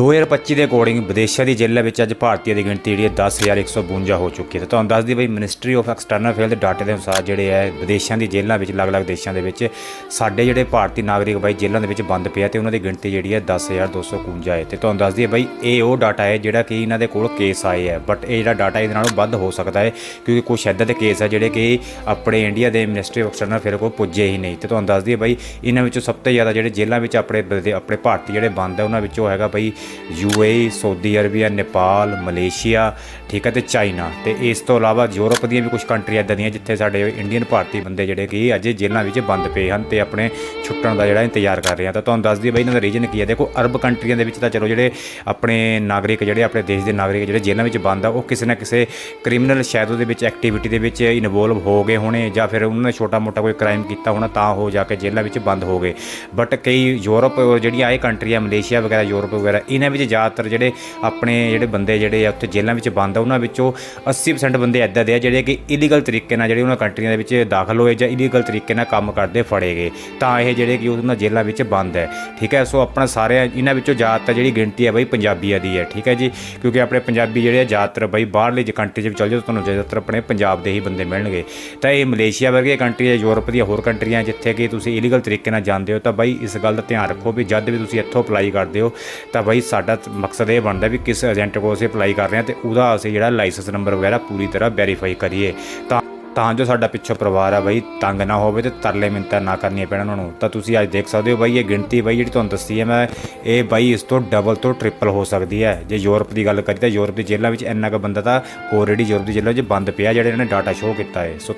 2025 ਦੇ ਅਕੋਰਡਿੰਗ ਵਿਦੇਸ਼ਾਂ ਦੀ ਜੇਲ੍ਹਾਂ ਵਿੱਚ ਅੱਜ ਭਾਰਤੀਆਂ ਦੀ ਗਿਣਤੀ ਜਿਹੜੀ ਹੈ 10152 ਹੋ ਚੁੱਕੀ ਹੈ। ਤੇ ਤੁਹਾਨੂੰ ਦੱਸ ਦਈਏ ਬਈ ਮਿਨਿਸਟਰੀ ਆਫ ਐਕਸਟਰਨਲ ਅਫੇਅਰ ਦੇ ਡਾਟੇ ਦੇ ਅਨੁਸਾਰ ਜਿਹੜੇ ਹੈ ਵਿਦੇਸ਼ਾਂ ਦੀ ਜੇਲ੍ਹਾਂ ਵਿੱਚ, ਅਲੱਗ-ਅਲੱਗ ਦੇਸ਼ਾਂ ਦੇ ਵਿੱਚ ਸਾਡੇ ਜਿਹੜੇ ਭਾਰਤੀ ਨਾਗਰਿਕ ਬਾਈ ਜੇਲ੍ਹਾਂ ਦੇ ਵਿੱਚ ਬੰਦ ਪਿਆ ਤੇ ਉਹਨਾਂ ਦੀ ਗਿਣਤੀ ਜਿਹੜੀ ਹੈ 10251 ਹੈ। ਤੇ ਤੁਹਾਨੂੰ ਦੱਸ ਦਈਏ ਬਈ ਇਹ ਉਹ ਡਾਟਾ ਹੈ ਜਿਹੜਾ ਕਿ ਇਹਨਾਂ ਦੇ ਕੋਲ ਕੇਸ ਆਏ ਹੈ। ਬਟ ਇਹ ਜਿਹੜਾ ਡਾਟਾ ਇਹਦੇ ਨਾਲੋਂ ਵੱਧ ਹੋ ਸਕਦਾ ਹੈ ਕਿਉਂਕਿ ਕੁਝ ਇੱਦਾਂ ਦੇ ਕੇਸ ਹੈ ਜਿਹੜੇ ਕਿ ਆਪਣੇ ਇੰਡੀਆ ਦੇ ਮਿਨਿਸਟਰੀ ਆਫ ਐਕਸਟਰਨਲ ਅਫੇਅਰ ਕੋਲ ਪੁੱਜੇ ਹੀ ਨਹੀਂ। ਤੇ ਤੁਹਾਨੂੰ ਦੱਸ ਦਈਏ ਬਈ ਇਹਨਾਂ ਵਿੱਚੋਂ ਸਭ ਤੋਂ ਜ਼ਿਆਦਾ ਜਿਹੜੇ ਜੇਲ੍ਹਾਂ ਵਿੱਚ ਆਪਣੇ ਆਪਣੇ ਭਾਰਤੀ ਜਿਹੜੇ ਬੰਦ ਹੈ, ਉਹਨਾਂ ਵਿੱਚੋਂ ਹੈਗਾ ਬਈ UAE Saudi Arabia, Nepal, Malaysia, ਠੀਕ ਹੈ, ਤੇ ਚਾਈਨਾ। ਤੇ ਇਸ ਤੋਂ ਇਲਾਵਾ ਯੂਰਪ ਦੀਆਂ ਵੀ ਕੁਝ ਕੰਟਰੀਆਂ ਇੱਦਾਂ ਦੀਆਂ ਜਿੱਥੇ ਸਾਡੇ ਇੰਡੀਅਨ ਭਾਰਤੀ ਬੰਦੇ ਜਿਹੜੇ ਕਿ ਅਜੇ ਜੇਲ੍ਹਾਂ ਵਿੱਚ ਬੰਦ ਪਏ ਹਨ ਤੇ ਆਪਣੇ ਛੁੱਟਣ ਦਾ ਜਿਹੜਾ ਇੰਤਜ਼ਾਰ ਕਰ ਰਹੇ ਹਨ। ਤਾਂ ਤੁਹਾਨੂੰ ਦੱਸ ਦਈਏ ਬਈ ਇਹਨਾਂ ਦਾ ਰੀਜਨ ਕੀ ਹੈ? ਦੇਖੋ, ਅਰਬ ਕੰਟਰੀਆਂ ਦੇ ਵਿੱਚ ਤਾਂ ਚਲੋ ਜਿਹੜੇ ਆਪਣੇ ਨਾਗਰਿਕ, ਜਿਹੜੇ ਆਪਣੇ ਦੇਸ਼ ਦੇ ਨਾਗਰਿਕ ਜਿਹੜੇ ਜੇਲ੍ਹਾਂ ਵਿੱਚ ਬੰਦ ਆ, ਉਹ ਕਿਸੇ ਨਾ ਕਿਸੇ ਕ੍ਰਿਮੀਨਲ ਸ਼ੈਡੋ ਦੇ ਵਿੱਚ ਐਕਟੀਵਿਟੀ ਦੇ ਵਿੱਚ ਇਨਵੋਲਵ ਹੋ ਗਏ ਹੋਣੇ ਜਾਂ ਫਿਰ ਉਹਨਾਂ ਨੇ ਛੋਟਾ ਮੋਟਾ ਕੋਈ ਕ੍ਰਾਈਮ ਕੀਤਾ ਹੋਣਾ ਤਾਂ ਹੋ ਜਾ ਕੇ ਜੇਲ੍ਹਾਂ ਵਿੱਚ ਬੰਦ ਹੋ ਗਏ। ਬਟ ਕਈ ਯੂਰਪ ਜਿਹੜੀਆਂ ਇਹ ਕੰਟਰੀਆਂ ਮਲੇਸ਼ੀਆ ਵਗੈਰਾ, ਯੂਰਪ ਵਗੈਰਾ ਇਹਨਾਂ ਵਿੱਚ ਜ਼ਿਆਦਾਤਰ ਜਿਹੜੇ ਆਪਣੇ ਜਿਹੜੇ ਬੰਦੇ ਜਿਹੜੇ ਆ ਉੱਥੇ ਜੇਲ੍ਹਾਂ ਵਿੱਚ ਬੰਦ ਆ, ਉਹਨਾਂ ਵਿੱਚੋਂ 80% ਬੰਦੇ ਐਦਾਂ ਦੇ ਆ ਜਿਹੜੇ ਕਿ ਇਲੀਗਲ ਤਰੀਕੇ ਨਾਲ ਜਿਹੜੇ ਉਹਨਾਂ ਕੰਟਰੀਆਂ ਦੇ ਵਿੱਚ ਦਾਖਲ ਹੋਏ ਜਾਂ ਇਲੀਗਲ ਤਰੀਕੇ ਨਾਲ ਕੰਮ ਕਰਦੇ ਫੜੇ ਗਏ। ਤਾਂ ਇਹ ਜਿਹੜੇ ਕਿ ਉਹਨਾਂ ਜੇਲ੍ਹਾਂ ਵਿੱਚ ਬੰਦ ਹੈ। ਠੀਕ ਹੈ, ਸੋ ਆਪਣਾ ਸਾਰੇ ਇਹਨਾਂ ਵਿੱਚੋਂ ਜ਼ਿਆਦਾਤਰ ਜਿਹੜੀ ਗਿਣਤੀ ਹੈ ਬਈ ਪੰਜਾਬੀਆਂ ਦੀ ਹੈ। ਠੀਕ ਹੈ ਜੀ, ਕਿਉਂਕਿ ਆਪਣੇ ਪੰਜਾਬੀ ਜਿਹੜੇ ਆ ਜ਼ਿਆਦਾਤਰ ਬਈ ਬਾਹਰਲੇ ਜੇ ਕੰਟਰੀ 'ਚ ਵੀ ਚੱਲ ਜਾਓ, ਤੁਹਾਨੂੰ ਜ਼ਿਆਦਾਤਰ ਆਪਣੇ ਪੰਜਾਬ ਦੇ ਹੀ ਬੰਦੇ ਮਿਲਣਗੇ। ਤਾਂ ਇਹ ਮਲੇਸ਼ੀਆ ਵਰਗੀਆਂ ਕੰਟਰੀਆਂ, ਯੂਰਪ ਦੀਆਂ ਹੋਰ ਕੰਟਰੀਆਂ ਜਿੱਥੇ ਕਿ ਤੁਸੀਂ ਇਲੀਗਲ ਤਰੀਕੇ ਨਾਲ ਜਾਂਦੇ ਹੋ, ਤਾਂ ਬਾਈ ਇਸ ਗੱਲ ਦਾ ਧਿਆਨ ਰੱਖੋ ਵੀ ਜਦ ਵੀ ਤੁਸੀਂ ਇੱਥੋਂ ਅਪਲਾਈ ਕਰਦੇ ਹੋ, ਤਾਂ ਬਾਈ ਸਾਡਾ ਮਕਸਦ ਇਹ ਬਣਦਾ ਵੀ ਕਿਸ ਏਜੰਟ ਕੋਲ ਅਸੀਂ ਅਪਲਾਈ ਕਰ ਰਹੇ ਹਾਂ ਤੇ ਉਹਦਾ ਅਸੀਂ ਜਿਹੜਾ ਲਾਇਸੈਂਸ ਨੰਬਰ ਵਗੈਰਾ ਪੂਰੀ ਤਰ੍ਹਾਂ ਵੈਰੀਫਾਈ ਕਰੀਏ। ਤਾਂ ਤਾਂ ਜੋ ਸਾਡਾ ਪਿੱਛੋਂ ਪਰਿਵਾਰ ਆ ਬਾਈ ਤੰਗ ਨਾ ਹੋਵੇ ਤੇ ਤਰਲੇ ਮਿੰਤਾਂ ਨਾ ਕਰਨੀਆਂ ਪੈਣ ਉਹਨਾਂ ਨੂੰ। ਤਾਂ ਤੁਸੀਂ ਅੱਜ ਦੇਖ ਸਕਦੇ ਹੋ ਬਾਈ ਇਹ ਗਿਣਤੀ ਬਾਈ ਜਿਹੜੀ ਤੁਹਾਨੂੰ ਦੱਸੀ ਹੈ ਮੈਂ, ਇਹ ਬਾਈ ਇਸ ਤੋਂ ਡਬਲ ਤੋਂ ਟ੍ਰਿਪਲ ਹੋ ਸਕਦੀ ਹੈ। ਜੇ ਯੂਰਪ ਦੀ ਗੱਲ ਕਰੀ ਤਾਂ ਯੂਰਪ ਦੀ ਜੇਲ੍ਹਾਂ ਵਿੱਚ ਇੰਨਾ ਕੁ ਬੰਦਾ ਤਾਂ ਆਲਰੇਡੀ ਯੂਰਪ ਦੀ ਜੇਲ੍ਹਾਂ ਵਿੱਚ ਬੰਦ ਪਿਆ, ਜਿਹੜੇ ਇਹਨਾਂ ਨੇ ਡਾਟਾ ਸ਼ੋਅ ਕੀਤਾ ਹੈ। ਸੋ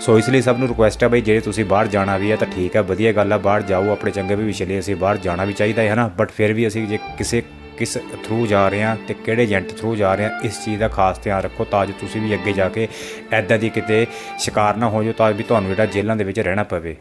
ਸੋ ਇਸ ਲਈ ਸਭ ਨੂੰ ਰਿਕੁਐਸਟ ਹੈ ਬਈ ਜੇ ਤੁਸੀਂ ਬਾਹਰ ਜਾਣਾ ਵੀ ਹੈ ਤਾਂ ਠੀਕ ਹੈ ਵਧੀਆ ਗੱਲ ਹੈ ਬਾਹਰ ਜਾਓ, ਆਪਣੇ ਚੰਗੇ ਭਵਿੱਖ ਲਈ ਅਸੀਂ ਬਾਹਰ ਜਾਣਾ ਵੀ ਚਾਹੀਦਾ ਹੈ ਨਾ। ਬਟ ਫਿਰ ਵੀ ਅਸੀਂ ਜੇ ਕਿਸੇ, ਕਿਸ ਥਰੂ ਜਾ ਰਹੇ ਹਾਂ ਤੇ ਕਿਹੜੇ ਏਜੰਟ ਥਰੂ ਜਾ ਰਹੇ ਹਾਂ, ਇਸ ਚੀਜ਼ ਦਾ ਖਾਸ ਧਿਆਨ ਰੱਖੋ ਤਾਂ ਜੋ ਤੁਸੀਂ ਵੀ ਅੱਗੇ ਜਾ ਕੇ ਐਦਾਂ ਦੀ ਕਿਤੇ ਸ਼ਿਕਾਰ ਨਾ ਹੋ ਜਾਓ ਤਾਂ ਵੀ ਤੁਹਾਨੂੰ ਜਿਹੜਾ ਜੇਲ੍ਹਾਂ ਦੇ ਵਿੱਚ ਰਹਿਣਾ ਪਵੇ।